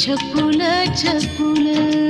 माझं छकुल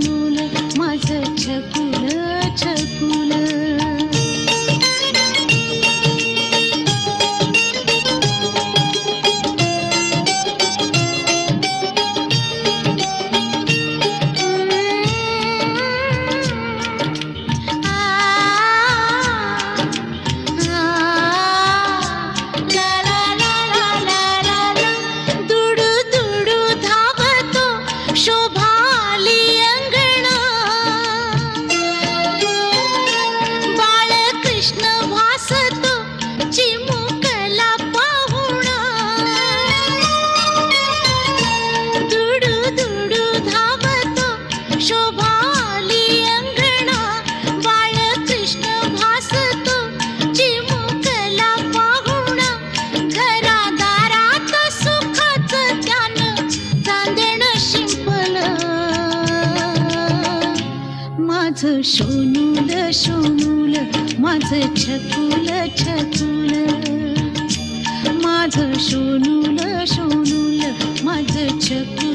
माझं सोनूल सोनूल माझं छकुल छकुल. माझं सोनूल सोनूल माझं छकुल. छकुल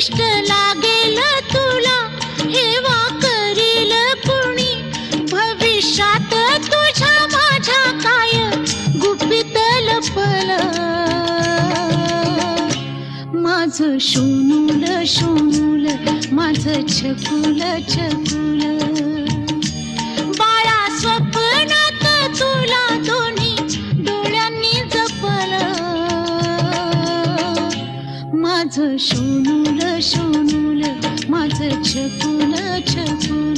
श्रेष्ठ लागेल तुला हेवा करील कुणी. भविष्यात तुझ्या माझ्या काय गुपित लपल. माझं शोनूल शोनूल माझं छकुल छकुल. बाळा स्वप्नात तुला दोन्ही डोळ्यांनी जपल. माझं शोनूल सोनूल माझं छपून छपून.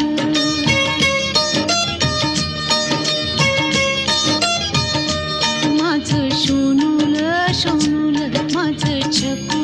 माझं सोनूल सोनूल माझं छपून.